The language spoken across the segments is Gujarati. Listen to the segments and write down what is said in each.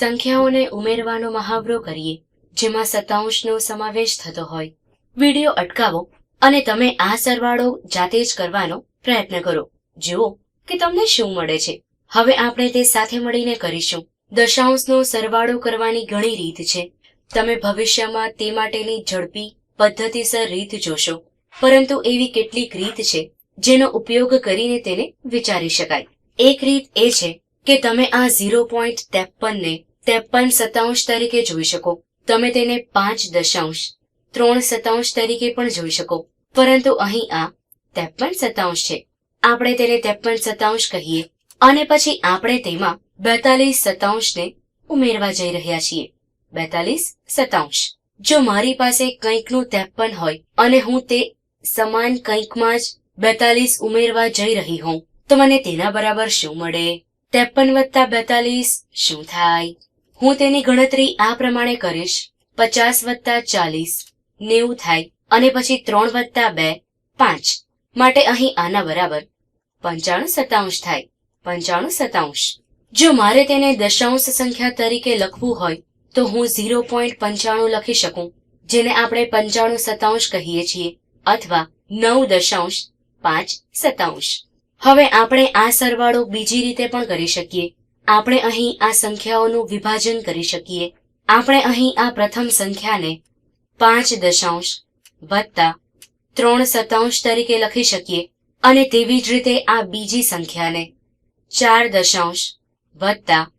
સંખ્યાઓને ઉમેરવાનો મહાવરો કરીએ, જેમાં સત્તાંશનો સમાવેશ થતો હોય. વિડિયો અટકાવો અને તમે આ સરવાળો જાતે જ કરવાનો પ્રયત્ન કરો. જુઓ કે તમને શું મળે છે. હવે આપણે તે સાથે મળીને કરીશું. દશાંશનો સરવાળો કરવાની ઘણી રીત છે. તમે ભવિષ્યમાં તે માટેની ઝડપી, પદ્ધતિસર રીત જોશો. પરંતુ એવી કેટલીક રીત છે, જેનો ઉપયોગ કરીને તેને વિચારી શકાય. એક રીત એ છે કે તમે આ ઝીરો પોઈન્ટ ત્રેપનને ત્રેપન સતાંશ તરીકે જોઈ શકો. તમે તેને પાંચ દશાંશ, ત્રણ સતાંશ તરીકે પણ જોઈ શકો. પરંતુ અહીં આ ત્રેપન સતાંશ છે. આપણે તેને ત્રેપન સતાંશ કહીએ. અને પછી આપણે તેમાં બેતાલીસ સતાંશને ઉમેરવા જઈ રહ્યા છીએ. બેતાલીસ સત્તાંશ જો મારી પાસે કંઈકનું ત્રેપન હોય અને હું તે સમાન કંઈકમાં જ બેતાલીસ ઉમેરવા જઈ રહી હોઉં, તો મને તેના બરાબર શું મળે? ત્રેપન વત્તા બેતાલીસ શું થાય? હું તેની ગણતરી આ પ્રમાણે કરીશ. પચાસ વત્તા ચાલીસ, નેવું થાય, અને પછી ત્રણ વત્તા બે, પાંચ. માટે અહીં આના બરાબર પંચાણું સતાંશ થાય. પંચાણું સતાંશ જો મારે તેને દશાંશ સંખ્યા તરીકે લખવું હોય, તો હું ઝીરો પોઈન્ટ પંચાણું લખી શકું, જેને આપણે પંચાણું સતાંશ કહીએ છીએ, અથવા નવ દશાંશ પાંચ સતાંશ હવે આપણે આ સરવાળો બીજી રીતે પણ કરી શકીએ. આપણે અહીં આ સંખ્યાઓનું વિભાજન કરી શકીએ. આપણે અહીં આ પ્રથમ સંખ્યાને પાંચ દશાંશ વત્તા ત્રણ સતાંશ તરીકે લખી શકીએ અને તેવી જ રીતે આ બીજી સંખ્યાને ચાર દશાંશ વત્તા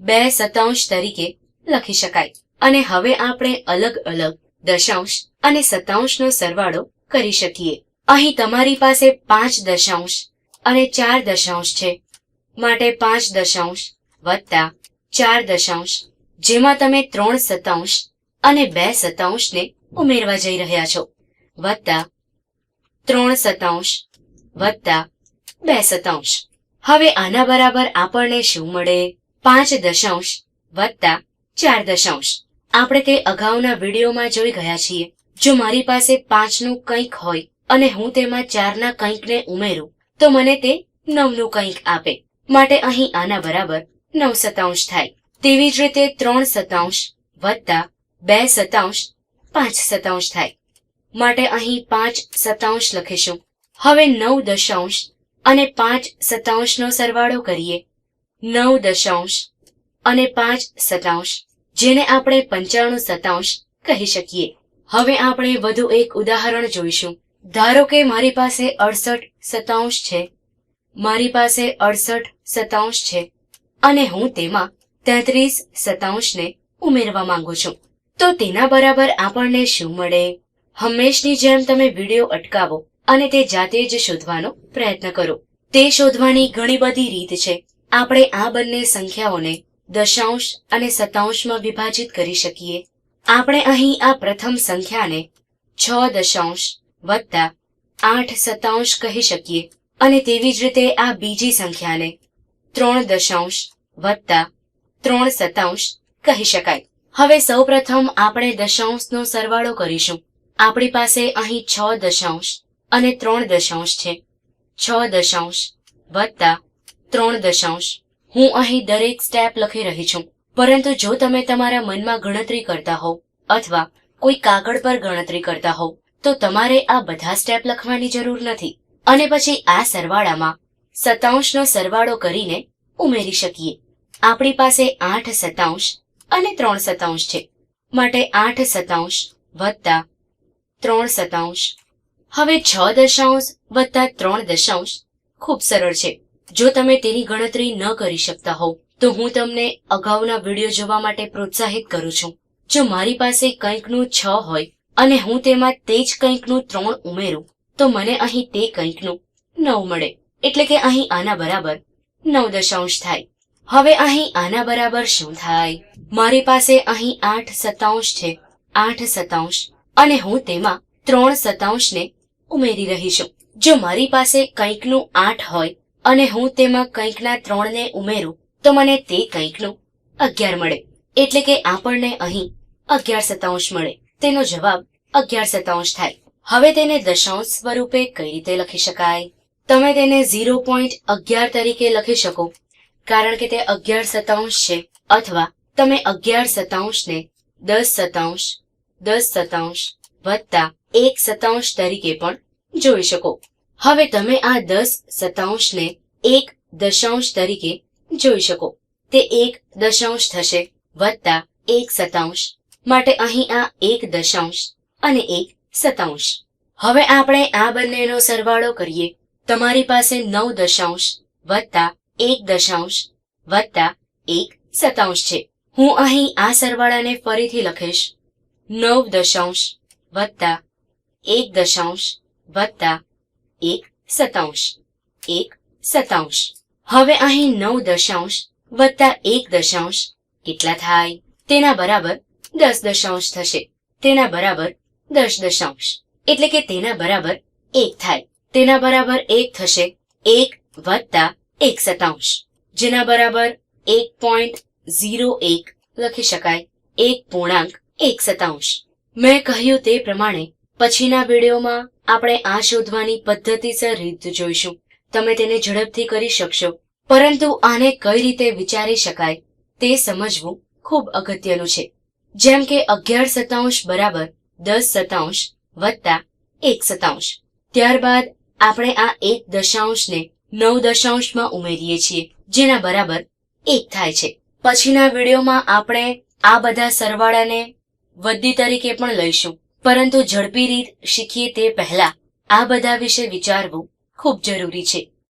બે સતાંશ તરીકે લખી શકાય. અને હવે આપણે અલગ અલગ દશાંશ અને સતાંશનો સરવાળો કરી શકીએ. અહીં તમારી પાસે પાંચ દશાંશ અને ચાર દશાંશ છે. માટે પાંચ દશાંશ વત્તા ચાર દશાંશ, જેમાં તમે ત્રણ સતાંશ અને બે સતાંશને ઉમેરવા જઈ રહ્યા છો. વત્તા ત્રણ સતાંશ વત્તા બે સતાંશ હવે આના બરાબર આપણને શું મળે? પાંચ દશાંશ વત્તા ચાર દશાંશ. આપણે તે અગાઉના વિડીયોમાં જોઈ ગયા છીએ. જો મારી પાસે પાંચનું કંઈક હોય અને હું તેમાં ચારના કંઈકને ઉમેરું, તો મને તે નવનું કંઈક આપે. માટે અહીં આના બરાબર નવ સતાંશ થાય. તેવી જ રીતે ત્રણ સતાંશ વત્તા બે સતાંશ પાંચ સતાંશ થાય. માટે અહીં પાંચ સતાંશ લખીશું. હવે નવ દશાંશ અને પાંચ સતાંશનો સરવાળો કરીએ. નવ દશાંશ અને પાંચ સતાંશ જેને આપણે પંચાણું સતાંશ કહી શકીએ. હવે આપણે વધુ એક ઉદાહરણ જોઈશું. ધારો કે મારી પાસે અડસઠ સતાંશ છે મારી પાસે અડસઠ સતાંશ છે અને હું તેમાં તેત્રીસ સતાંશને ઉમેરવા માંગુ છું. તો તેના બરાબર આપણને શું મળે? હંમેશની જેમ તમે વીડિયો અટકાવો અને તે જાતે જ શોધવાનો પ્રયત્ન કરો. તે શોધવાની ઘણી બધી રીત છે. આપણે આ બંને સંખ્યાઓને દશાંશ અને સતાંશમાં વિભાજિત કરી શકીએ. આપણે અહીં આ પ્રથમ સંખ્યાને છ દશાંશ વત્તા આઠ સતાંશ કહી શકીએ. અને તેવી જ રીતે આ બીજી સંખ્યાને ત્રણ દશાંશ વત્તા ત્રણ સતાંશ કહી શકાય. હવે સૌપ્રથમ આપણે દશાંશનો સરવાળો કરીશું. આપણી પાસે અહીં છ દશાંશ અને ત્રણ દશાંશ છે. છ દશાંશ વત્તા ત્રણ દશાંશ. હું અહીં દરેક સ્ટેપ લખી રહી છું. પરંતુ જો તમે તમારા મનમાં ગણતરી કરતા હોવ અથવા કોઈ કાગળ પર ગણતરી કરતા હોવ, તો તમારે આ બધા સ્ટેપ લખવાની જરૂર નથી. અને પછી આ સરવાળામાં સતાંશનો સરવાળો કરીને ઉમેરી શકીએ. આપણી પાસે આઠ સતાંશ અને ત્રણ સતાંશ છે. માટે આઠ સતાંશ વત્તા ત્રણ સતાંશ હવે છ દશાંશ વત્તા ત્રણ દશાંશ ખૂબ સરળ છે. જો તમે તેની ગણતરી ન કરી શકતા હોવ, તો હું તમને અગાઉના વીડિયો જોવા માટે પ્રોત્સાહિત કરું છું. જો મારી પાસે કંઈકનું છ હોય અને હું તેમાં તે જ કંઈકનું ત્રણ ઉમેરું તો મને અહીં તે કંઈકનું નવ મળે. એટલે કે અહીં આના બરાબર નવ દશાંશ થાય. હવે અહીં આના બરાબર શું થાય? મારી પાસે અહીં આઠ સતાંશ છે. આઠ સતાંશ અને હું તેમાં ત્રણ સતાંશને ઉમેરી રહી છું. જો મારી પાસે કંઈકનું આઠ હોય અને હું તેમાં કંઈકના ત્રણને ઉમેરું, તો મને તે કંઈકનું અગિયાર મળે. એટલે કે આપણને અહીં અગિયાર સતાંશ મળે. તેનો જવાબ અગિયાર સતાંશ થાય. હવે તેને દશાંશ સ્વરૂપે કઈ રીતે લખી શકાય? તમે તેને ઝીરો પોઈન્ટ અગિયાર તરીકે લખી શકો, કારણ કે તે અગિયાર સતાંશ છે, અથવા તમે અગિયાર સતાંશને દસ સતાંશ દસ સતાંશ વત્તા એક સતાંશ તરીકે પણ જોઈ શકો. હવે તમે આ દસ સતાંશને એક દશાંશ તરીકે જોઈ શકો. તે એક દશાંશ થશે વત્તા એક સતાંશ માટે અહીં આ એક દશાંશ અને એક સતાંશ હવે આપણે આ બંનેનો સરવાળો કરીએ. તમારી પાસે નવ દશાંશ વત્તા એક દશાંશ વત્તા એક સતાંશ છે. હું અહીં આ સરવાળાને ફરીથી લખીશ. નવ દશાંશ વત્તા એક દશાંશ વત્તા એક સતાંશ એક સતાંશ હવે અહીં નવ દશાંશ વત્તા એક દશાંશ કેટલા થાય? તેના બરાબર દસ દશાંશ થશે. તેના બરાબર દસ દશાંશ. એટલે કે તેના બરાબર એક થાય. તેના બરાબર એક થશે એક વત્તા એક સતાંશ. જેના બરાબર એક પોઈન્ટ ઝીરો એક લખી શકાય એક પૂર્ણાંક એક સતાંશ. મેં કહ્યું તે પ્રમાણે પછીના વિડીયોમાં આપણે આ શોધવાની પદ્ધતિસર રીત જોઈશું. તમે તેને ઝડપથી કરી શકશો. પરંતુ આને કઈ રીતે વિચારી શકાય તે સમજવું ખૂબ અગત્યનું છે. જેમ કે અગિયાર સતાંશ બરાબર દસ સતાંશ વત્તા એક સતાંશ ત્યારબાદ આપણે આ એક દશાંશને નવ દશાંશમાં ઉમેરીએ છીએ, જેના બરાબર એક થાય છે. પછીના વિડીયોમાં આપણે આ બધા સરવાળાને વદ્દી તરીકે પણ લઈશું. પરંતુ ઝડપી રીત શીખીએ તે પહેલા આ બધા વિશે વિચારવું ખૂબ જરૂરી છે.